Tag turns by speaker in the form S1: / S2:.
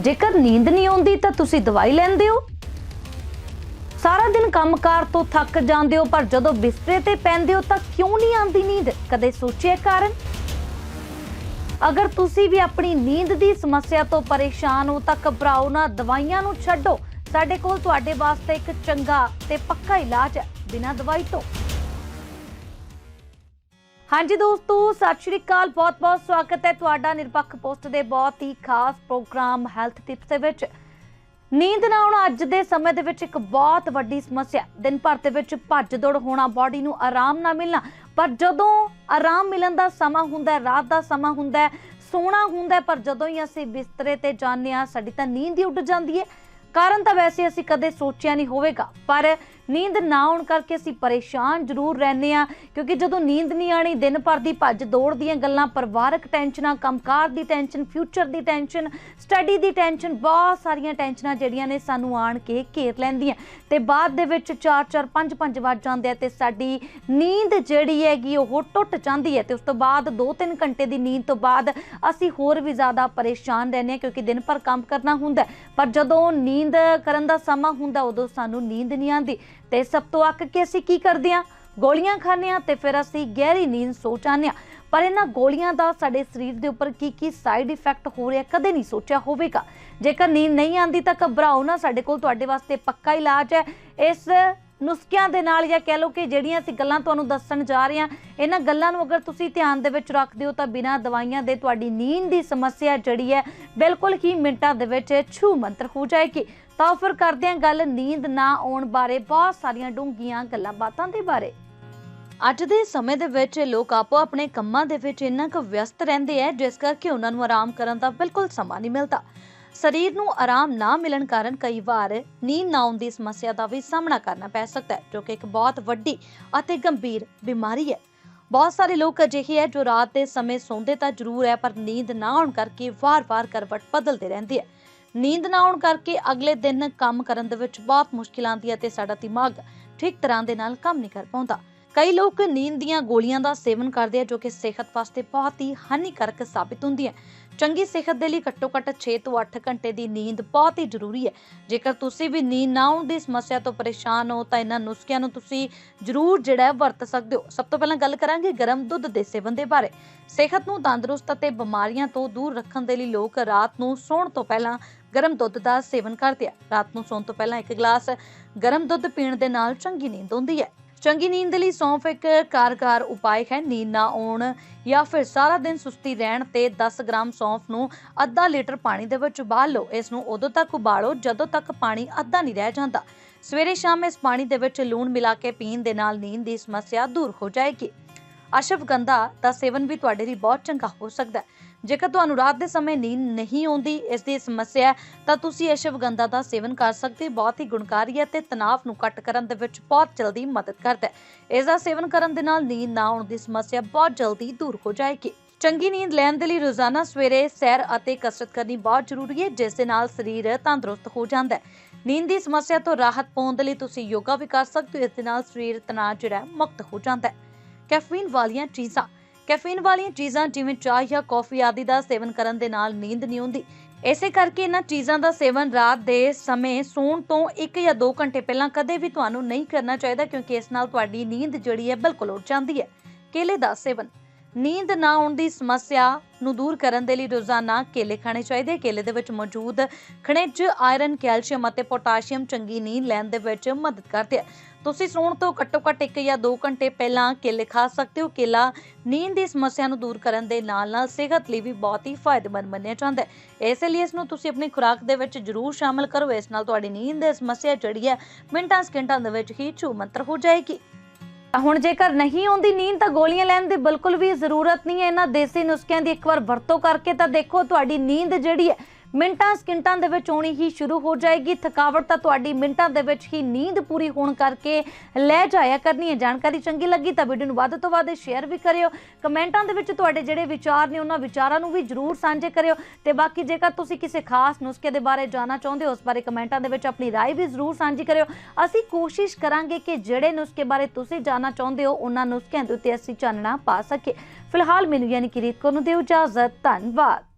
S1: ਜੇਕਰ ਨੀਂਦ ਨਹੀਂ ਆਉਂਦੀ ਤਾਂ ਤੁਸੀਂ ਦਵਾਈ ਲੈਂਦੇ ਹੋ। ਸਾਰਾ ਦਿਨ ਕੰਮਕਾਰ ਤੋਂ ਥੱਕ ਜਾਂਦੇ ਹੋ, ਪਰ ਜਦੋਂ ਬਿਸਤਰੇ ਤੇ ਪੈਂਦੇ ਹੋ ਤਾਂ ਕਿਉਂ ਨਹੀਂ ਆਉਂਦੀ ਨੀਂਦ? ਕਦੇ ਸੋਚਿਆ ਕਾਰਨ? ਅਗਰ ਤੁਸੀਂ ਵੀ ਆਪਣੀ ਨੀਂਦ ਦੀ ਸਮੱਸਿਆ ਤੋਂ ਪਰੇਸ਼ਾਨ ਹੋ ਤਾਂ ਘਬਰਾਓ ਨਾ, ਦਵਾਈਆਂ ਨੂੰ ਛੱਡੋ। ਸਾਡੇ ਕੋਲ ਤੁਹਾਡੇ ਵਾਸਤੇ ਇੱਕ ਚੰਗਾ ਤੇ ਪੱਕਾ ਇਲਾਜ ਹੈ, ਬਿਨਾਂ ਦਵਾਈ ਤੋਂ। ਹਾਂਜੀ ਦੋਸਤੋ, ਸਤਿ ਸ਼੍ਰੀ ਅਕਾਲ। ਬਹੁਤ-ਬਹੁਤ ਸਵਾਗਤ ਹੈ ਤੁਹਾਡਾ ਨਿਰਪੱਖ ਪੋਸਟ ਦੇ ਬਹੁਤ ਹੀ ਖਾਸ ਪ੍ਰੋਗਰਾਮ ਹੈਲਥ ਟਿਪਸ ਦੇ ਵਿੱਚ। ਨੀਂਦ ਨਾ ਆਉਣਾ ਅੱਜ ਦੇ ਸਮੇਂ ਦੇ ਵਿੱਚ ਇੱਕ ਬਹੁਤ ਵੱਡੀ ਸਮੱਸਿਆ ਦਿਨ ਭਰ ਦੇ ਵਿੱਚ ਭੱਜ ਦੌੜ ਹੋਣਾ ਬਾਡੀ ਨੂੰ ਆਰਾਮ ਨਾ ਮਿਲਣਾ। ਪਰ ਜਦੋਂ ਆਰਾਮ ਮਿਲਣ ਦਾ ਸਮਾਂ ਹੁੰਦਾ ਹੈ, ਰਾਤ ਦਾ ਸਮਾਂ ਹੁੰਦਾ ਹੈ, ਸੋਣਾ ਹੁੰਦਾ ਹੈ, ਪਰ ਜਦੋਂ ਹੀ ਅਸੀਂ ਬਿਸਤਰੇ ਤੇ ਜਾਂਦੇ ਹਾਂ, ਸਾਡੀ ਤਾਂ ਨੀਂਦ ਹੀ ਉੱਡ ਜਾਂਦੀ ਹੈ। ਕਾਰਨ ਤਾਂ ਵੈਸੇ ਅਸੀਂ ਕਦੇ ਸੋਚਿਆ ਨਹੀਂ ਹੋਵੇਗਾ। ਪਰ ਨੀਂਦ ਨਾ ਆਉਣ ਕਰਕੇ ਅਸੀਂ ਪਰੇਸ਼ਾਨ ਜ਼ਰੂਰ ਰਹਿੰਦੇ ਆ ਕਿਉਂਕਿ ਜਦੋਂ ਨੀਂਦ ਨਹੀਂ ਆਣੀ ਦਿਨ ਭਰ ਦੀ ਭੱਜ ਦੌੜ ਦੀਆਂ ਗੱਲਾਂ, ਪਰਿਵਾਰਕ ਟੈਨਸ਼ਨਾਂ, ਕੰਮਕਾਰ ਦੀ ਟੈਨਸ਼ਨ, ਫਿਊਚਰ ਦੀ ਟੈਨਸ਼ਨ, ਸਟੱਡੀ ਦੀ ਟੈਨਸ਼ਨ, ਬਹੁਤ ਸਾਰੀਆਂ ਟੈਨਸ਼ਨਾਂ ਜਿਹੜੀਆਂ ਨੇ ਸਾਨੂੰ ਆਣ ਕੇ ਘੇਰ ਲੈਂਦੀਆਂ। ਤੇ ਬਾਅਦ ਦੇ ਵਿੱਚ 4-4 5-5 ਵੱਜ ਜਾਂਦੇ ਆ ਤੇ ਸਾਡੀ ਨੀਂਦ ਜਿਹੜੀ ਹੈਗੀ ਉਹ ਟੁੱਟ ਜਾਂਦੀ ਹੈ ਤੇ ਉਸ ਤੋਂ ਬਾਅਦ 2-3 ਘੰਟੇ ਦੀ ਨੀਂਦ ਤੋਂ ਬਾਅਦ ਅਸੀਂ ਹੋਰ ਵੀ ਜ਼ਿਆਦਾ ਪਰੇਸ਼ਾਨ ਰਹਿੰਦੇ ਹਾਂ, ਕਿਉਂਕਿ ਦਿਨ ਭਰ ਕੰਮ ਕਰਨਾ ਹੁੰਦਾ ਪਰ ਜਦੋਂ ਨੀਂਦ ਕਰਨ ਦਾ ਸਮਾਂ ਹੁੰਦਾ, ਉਦੋਂ ਸਾਨੂੰ ਨੀਂਦ ਨਹੀਂ ਆਉਂਦੀ। ਤੇ ਸਭ ਤੋਂ ਅੱਕ ਕੇ ਅਸੀਂ ਕੀ ਕਰਦੇ ਹਾਂ? ਗੋਲੀਆਂ ਖਾਂਦੇ ਹਾਂ ਤੇ ਫਿਰ ਅਸੀਂ ਗਹਿਰੀ ਨੀਂਦ ਸੋ ਜਾਂਦੇ ਹਾਂ। ਪਰ ਇਹਨਾਂ ਗੋਲੀਆਂ ਦਾ ਸਾਡੇ ਸਰੀਰ ਦੇ ਉੱਪਰ ਕੀ ਕੀ ਸਾਈਡ ਇਫੈਕਟ ਹੋ ਰਿਹਾ ਕਦੇ ਨਹੀਂ ਸੋਚਿਆ ਹੋਵੇਗਾ। ਜੇਕਰ ਨੀਂਦ ਨਹੀਂ ਆਉਂਦੀ ਤਾਂ ਘਬਰਾਓ ਨਾ, ਸਾਡੇ ਕੋਲ ਤੁਹਾਡੇ ਵਾਸਤੇ ਪੱਕਾ ਇਲਾਜ ਹੈ। ਇਸ ਨੁਸਖਿਆਂ ਦੇ ਨਾਲ ਜਾਂ ਕਹਿ ਲਓ ਕਿ ਜਿਹੜੀਆਂ ਅਸੀਂ ਗੱਲਾਂ ਤੁਹਾਨੂੰ ਦੱਸਣ ਜਾ ਰਹੇ ਹਾਂ, ਇਹਨਾਂ ਗੱਲਾਂ ਨੂੰ ਅਗਰ ਤੁਸੀਂ ਧਿਆਨ ਦੇ ਵਿੱਚ ਰੱਖਦੇ ਹੋ ਤਾਂ ਬਿਨਾਂ ਦਵਾਈਆਂ ਦੇ ਤੁਹਾਡੀ ਨੀਂਦ ਦੀ ਸਮੱਸਿਆ ਜਿਹੜੀ ਹੈ ਬਿਲਕੁਲ ਹੀ ਮਿੰਟਾਂ ਦੇ ਵਿੱਚ ਛੂ ਮੰਤਰ ਹੋ ਜਾਏਗੀ। ਤਾਂ ਫਿਰ ਕਰਦੇ ਹਾਂ ਗੱਲ ਨੀਂਦ ਨਾ ਆਉਣ ਬਾਰੇ, ਬਹੁਤ ਸਾਰੀਆਂ ਡੂੰਘੀਆਂ ਗੱਲਾਂ ਬਾਤਾਂ ਦੇ ਬਾਰੇ। ਅੱਜ ਦੇ ਸਮੇਂ ਦੇ ਵਿੱਚ ਲੋਕ ਆਪੋ ਆਪਣੇ ਕੰਮਾਂ ਦੇ ਵਿੱਚ ਇੰਨਾ ਕੁ ਵਿਅਸਤ ਰਹਿੰਦੇ ਆ ਜਿਸ ਕਰਕੇ ਉਹਨਾਂ ਨੂੰ ਆਰਾਮ ਕਰਨ ਦਾ ਬਿਲਕੁਲ ਸਮਾਂ ਨਹੀਂ ਮਿਲਦਾ। ਸਰੀਰ ਨੂੰ ਆਰਾਮ ਨਾ ਮਿਲਣ ਕਾਰਨ ਕਈ ਵਾਰ ਨੀਂਦ ਨਾ ਆਉਣ ਦੀ ਸਮੱਸਿਆ ਦਾ ਵੀ ਸਾਹਮਣਾ ਕਰਨਾ ਪੈ ਸਕਦਾ ਹੈ, ਜੋ ਕਿ ਇੱਕ ਬਹੁਤ ਵੱਡੀ ਅਤੇ ਗੰਭੀਰ ਬਿਮਾਰੀ ਹੈ। ਬਹੁਤ ਸਾਰੇ ਲੋਕ ਅਜਿਹੇ ਹੈ ਜੋ ਰਾਤ ਦੇ ਸਮੇਂ ਸੌਂਦੇ ਤਾਂ ਜ਼ਰੂਰ ਹੈ, ਪਰ ਨੀਂਦ ਨਾ ਆਉਣ ਕਰਕੇ ਵਾਰ-ਵਾਰ ਕਰਵਟ ਬਦਲਦੇ ਰਹਿੰਦੀ ਹੈ। ਨੀਂਦ ਨਾ ਆਉਣ ਕਰਕੇ ਅਗਲੇ ਦਿਨ ਕੰਮ ਕਰਨ ਦੇ ਵਿੱਚ ਬਹੁਤ ਮੁਸ਼ਕਿਲ ਆਉਂਦੀ ਹੈ ਤੇ ਸਾਡਾ ਦਿਮਾਗ ਠੀਕ ਤਰ੍ਹਾਂ ਦੇ ਨਾਲ ਕੰਮ ਨਹੀਂ ਕਰ ਪਾਉਂਦਾ। ਕਈ ਲੋਕ ਨੀਂਦ ਦੀਆਂ ਗੋਲੀਆਂ ਦਾ ਸੇਵਨ ਕਰਦੇ ਆ ਜੋ ਕਿ ਸਿਹਤ ਵਾਸਤੇ ਬਹੁਤ ਹੀ ਹਾਨੀਕਾਰਕ ਸਾਬਿਤ ਹੁੰਦੀਆਂ ਚੰਗੀ ਸਿਹਤ ਦੇ ਲਈ ਘੱਟੋ ਘੱਟ 6 ਤੋਂ 8 ਘੰਟੇ ਦੀ ਨੀਂਦ ਬਹੁਤ ਹੀ ਜ਼ਰੂਰੀ ਹੈ। ਜੇਕਰ ਤੁਸੀਂ ਵੀ ਨੀਂਦ ਨਾ ਆਉਣ ਦੀ ਸਮੱਸਿਆ ਤੋਂ ਪਰੇਸ਼ਾਨ ਹੋ, ਤਾਂ ਇਹਨਾਂ ਨੁਸਖਿਆਂ ਨੂੰ ਤੁਸੀਂ ਜ਼ਰੂਰ ਜਿਹੜਾ ਵਰਤ ਸਕਦੇ ਹੋ। ਸਭ ਤੋਂ ਪਹਿਲਾਂ ਗੱਲ ਕਰਾਂਗੇ ਗਰਮ ਦੁੱਧ ਦੇ ਸੇਵਨ ਦੇ ਬਾਰੇ। ਸਿਹਤ ਨੂੰ ਤੰਦਰੁਸਤ ਅਤੇ ਬਿਮਾਰੀਆਂ ਤੋਂ ਦੂਰ ਰੱਖਣ ਦੇ ਲਈ ਲੋਕ ਰਾਤ ਨੂੰ ਸੌਣ ਤੋਂ ਪਹਿਲਾਂ ਗਰਮ ਦੁੱਧ ਦਾ ਸੇਵਨ ਕਰਦੇ ਆ। ਰਾਤ ਨੂੰ ਸੌਣ ਤੋਂ ਪਹਿਲਾਂ ਇੱਕ ਗਲਾਸ ਗਰਮ ਦੁੱਧ ਪੀਣ ਦੇ ਨਾਲ ਚੰਗੀ ਨੀਂਦ ਆਉਂਦੀ ਹੈ। ਚੰਗੀ ਨੀਂਦ ਦੇ ਲਈ ਸੌਂਫ ਇੱਕ ਕਾਰਗਰ ਉਪਾਅ ਹੈ। ਨੀਂਦ ਨਾ ਆਉਣ ਜਾਂ ਫਿਰ ਸਾਰਾ ਦਿਨ ਸੁਸਤੀ ਰਹਿਣ ਤੇ 10 ਗ੍ਰਾਮ ਸੌਂਫ ਨੂੰ ਅੱਧਾ ਲੀਟਰ ਪਾਣੀ ਦੇ ਵਿੱਚ ਉਬਾਲ ਲਓ। ਇਸ ਨੂੰ ਉਦੋਂ ਤੱਕ ਉਬਾਲੋ ਜਦੋਂ ਤੱਕ ਪਾਣੀ ਅੱਧਾ ਨਹੀਂ ਰਹਿ ਜਾਂਦਾ। ਸਵੇਰੇ ਸ਼ਾਮ ਇਸ ਪਾਣੀ ਦੇ ਵਿੱਚ ਲੂਣ ਮਿਲਾ ਕੇ ਪੀਣ ਦੇ ਨਾਲ ਨੀਂਦ ਦੀ ਸਮੱਸਿਆ ਦੂਰ ਹੋ ਜਾਏਗੀ। ਅਸ਼ਵਗੰਧਾ ਦਾ ਸੇਵਨ ਵੀ ਤੁਹਾਡੇ ਲਈ ਬਹੁਤ ਚੰਗਾ ਹੋ ਸਕਦਾ ਹੈ। ਜੇਕਰ ਤੁਹਾਨੂੰ ਰਾਤ ਦੇ ਸਮੇਂ ਨੀਂਦ ਨਹੀਂ ਆਉਂਦੀ, ਇਸ ਦੀ ਸਮੱਸਿਆ ਤਾਂ ਤੁਸੀਂ ਅਸ਼ਵਗੰਧਾ ਦਾ ਸੇਵਨ ਕਰ ਸਕਦੇ ਬਹੁਤ ਹੀ ਗੁਣਕਾਰੀ ਹੈ ਤੇ ਤਣਾਅ ਨੂੰ ਘੱਟ ਕਰਨ ਦੇ ਵਿੱਚ ਬਹੁਤ ਜਲਦੀ ਮਦਦ ਕਰਦਾ ਹੈ। ਇਸ ਦਾ ਸੇਵਨ ਕਰਨ ਦੇ ਨਾਲ ਨੀਂਦ ਨਾ ਆਉਣ ਦੀ ਸਮੱਸਿਆ ਬਹੁਤ ਜਲਦੀ ਦੂਰ ਹੋ ਜਾਏਗੀ। ਚੰਗੀ ਨੀਂਦ ਲੈਣ ਦੇ ਲਈ ਰੋਜ਼ਾਨਾ ਸਵੇਰੇ ਸੈਰ ਅਤੇ ਕਸਰਤ ਕਰਨੀ ਬਹੁਤ ਜ਼ਰੂਰੀ ਹੈ, ਜਿਸ ਦੇ ਨਾਲ ਸਰੀਰ ਤੰਦਰੁਸਤ ਹੋ ਜਾਂਦਾ ਹੈ। ਨੀਂਦ ਦੀ ਸਮੱਸਿਆ ਤੋਂ ਰਾਹਤ ਪਾਉਣ ਦੇ ਲਈ ਤੁਸੀਂ ਯੋਗਾ ਵੀ ਕਰ ਸਕਦੇ ਹੋ, ਇਸ ਦੇ ਨਾਲ ਸਰੀਰ ਤਣਾਅ ਜਿਹੜਾ ਮੁਕਤ ਹੋ ਜਾਂਦਾ ਹੈ। ਕੈਫੀਨ ਵਾਲੀਆਂ ਚੀਜ਼ਾਂ। ਕੈਫੀਨ ਵਾਲੀਆਂ ਚੀਜ਼ਾਂ ਜਿਵੇਂ ਚਾਹ ਜਾਂ ਕੌਫੀ ਆਦਿ ਦਾ ਸੇਵਨ ਕਰਨ ਦੇ ਨਾਲ ਨੀਂਦ ਨਹੀਂ ਆਉਂਦੀ। ਇਸੇ ਕਰਕੇ ਇਹਨਾਂ ਚੀਜ਼ਾਂ ਦਾ ਸੇਵਨ ਰਾਤ ਦੇ ਸਮੇਂ ਸੌਣ ਤੋਂ 1 ਜਾਂ 2 ਘੰਟੇ ਪਹਿਲਾਂ ਕਦੇ ਵੀ ਤੁਹਾਨੂੰ ਨਹੀਂ ਕਰਨਾ ਚਾਹੀਦਾ, ਕਿਉਂਕਿ ਇਸ ਨਾਲ ਤੁਹਾਡੀ ਨੀਂਦ ਜਿਹੜੀ ਹੈ ਬਿਲਕੁਲ ਉੱਡ ਜਾਂਦੀ ਹੈ। ਕੇਲੇ ਦਾ ਸੇਵਨ। ਨੀਂਦ ਨਾ ਆਉਣ ਦੀ ਸਮੱਸਿਆ ਨੂੰ ਦੂਰ ਕਰਨ ਦੇ ਲਈ ਰੋਜ਼ਾਨਾ ਕੇਲੇ ਖਾਣੇ ਚਾਹੀਦੇ। ਕੇਲੇ ਦੇ ਵਿੱਚ ਮੌਜੂਦ ਖਣਿਜ, ਆਇਰਨ, ਕੈਲਸ਼ੀਅਮ ਅਤੇ ਪੋਟਾਸ਼ੀਅਮ ਚੰਗੀ ਨੀਂਦ ਲੈਣ ਦੇ ਵਿੱਚ ਮਦਦ ਕਰਦੇ ਆ। ਤੁਸੀਂ ਸੌਣ ਤੋਂ ਘੱਟੋ ਘੱਟ 1 ਜਾਂ 2 ਘੰਟੇ ਪਹਿਲਾਂ ਕੇਲੇ ਖਾ ਸਕਦੇ ਹੋ। ਕੇਲਾ ਨੀਂਦ ਦੀ ਸਮੱਸਿਆ ਨੂੰ ਦੂਰ ਕਰਨ ਦੇ ਨਾਲ ਨਾਲ ਸਿਹਤ ਲਈ ਵੀ ਬਹੁਤ ਹੀ ਫਾਇਦੇਮੰਦ ਮੰਨਿਆ ਜਾਂਦਾ ਹੈ। ਇਸੇ ਲਈ ਇਸ ਨੂੰ ਤੁਸੀਂ ਆਪਣੀ ਖੁਰਾਕ ਦੇ ਵਿੱਚ ਜ਼ਰੂਰ ਸ਼ਾਮਲ ਕਰੋ। ਇਸ ਨਾਲ ਤੁਹਾਡੀ ਨੀਂਦ ਦੀ ਸਮੱਸਿਆ ਜਿਹੜੀ ਹੈ ਮਿੰਟਾਂ ਸਕਿੰਟਾਂ ਦੇ ਵਿੱਚ ਹੀ ਛੂ ਮੰਤਰ ਹੋ ਜਾਏਗੀ। ਹੁਣ ਜੇਕਰ ਨਹੀਂ ਆਉਂਦੀ ਨੀਂਦ ਤਾਂ ਗੋਲੀਆਂ ਲੈਣ ਦੀ ਬਿਲਕੁਲ ਵੀ ਜ਼ਰੂਰਤ ਨਹੀਂ ਹੈ। ਇਹਨਾਂ ਦੇਸੀ ਨੁਸਖਿਆਂ ਦੀ ਇੱਕ ਵਾਰ ਵਰਤੋਂ ਕਰਕੇ ਤਾਂ ਦੇਖੋ, ਤੁਹਾਡੀ ਨੀਂਦ ਜਿਹੜੀ ਹੈ ਮਿੰਟਾਂ ਸਕਿੰਟਾਂ ਦੇ ਵਿੱਚ ਆਉਣੀ ਹੀ ਸ਼ੁਰੂ ਹੋ ਜਾਏਗੀ ਥਕਾਵਟ ਤਾਂ ਤੁਹਾਡੀ ਮਿੰਟਾਂ ਦੇ ਵਿੱਚ ਹੀ ਨੀਂਦ ਪੂਰੀ ਹੋਣ ਕਰਕੇ ਲੈ ਜਾਇਆ ਕਰਨੀ ਹੈ ਜਾਣਕਾਰੀ ਚੰਗੀ ਲੱਗੀ ਤਾਂ ਵੀਡੀਓ ਨੂੰ ਵੱਧ ਤੋਂ ਵੱਧ ਸ਼ੇਅਰ ਵੀ ਕਰਿਓ ਕਮੈਂਟਾਂ ਦੇ ਵਿੱਚ ਤੁਹਾਡੇ ਜਿਹੜੇ ਵਿਚਾਰ ਨੇ ਉਹਨਾਂ ਵਿਚਾਰਾਂ ਨੂੰ ਵੀ ਜਰੂਰ ਸਾਂਝੇ ਕਰਿਓ ਤੇ ਬਾਕੀ ਜੇਕਰ ਤੁਸੀਂ ਕਿਸੇ ਖਾਸ ਨੁਸਖੇ ਦੇ ਬਾਰੇ ਜਾਣਨਾ ਚਾਹੁੰਦੇ ਹੋ ਉਸ ਬਾਰੇ ਕਮੈਂਟਾਂ ਦੇ ਵਿੱਚ ਆਪਣੀ رائے ਵੀ ਜ਼ਰੂਰ ਸਾਂਝੀ ਕਰਿਓ ਅਸੀਂ ਕੋਸ਼ਿਸ਼ ਕਰਾਂਗੇ ਕਿ ਜਿਹੜੇ ਨੁਸਖੇ ਬਾਰੇ ਤੁਸੀਂ ਜਾਣਨਾ ਚਾਹੁੰਦੇ ਹੋ ਉਹਨਾਂ ਨੁਸਖਿਆਂ ਦੇ ਉੱਤੇ ਅਸੀਂ ਚਾਨਣਾ ਪਾ ਸਕੀਏ ਫਿਲਹਾਲ ਮੈਨੂੰ ਯਾਨੀ ਕਿ ਰੀਤ ਕੋ ਨੂੰ ਦਿਓ ਇਜਾਜ਼ਤ ਧੰਨਵਾਦ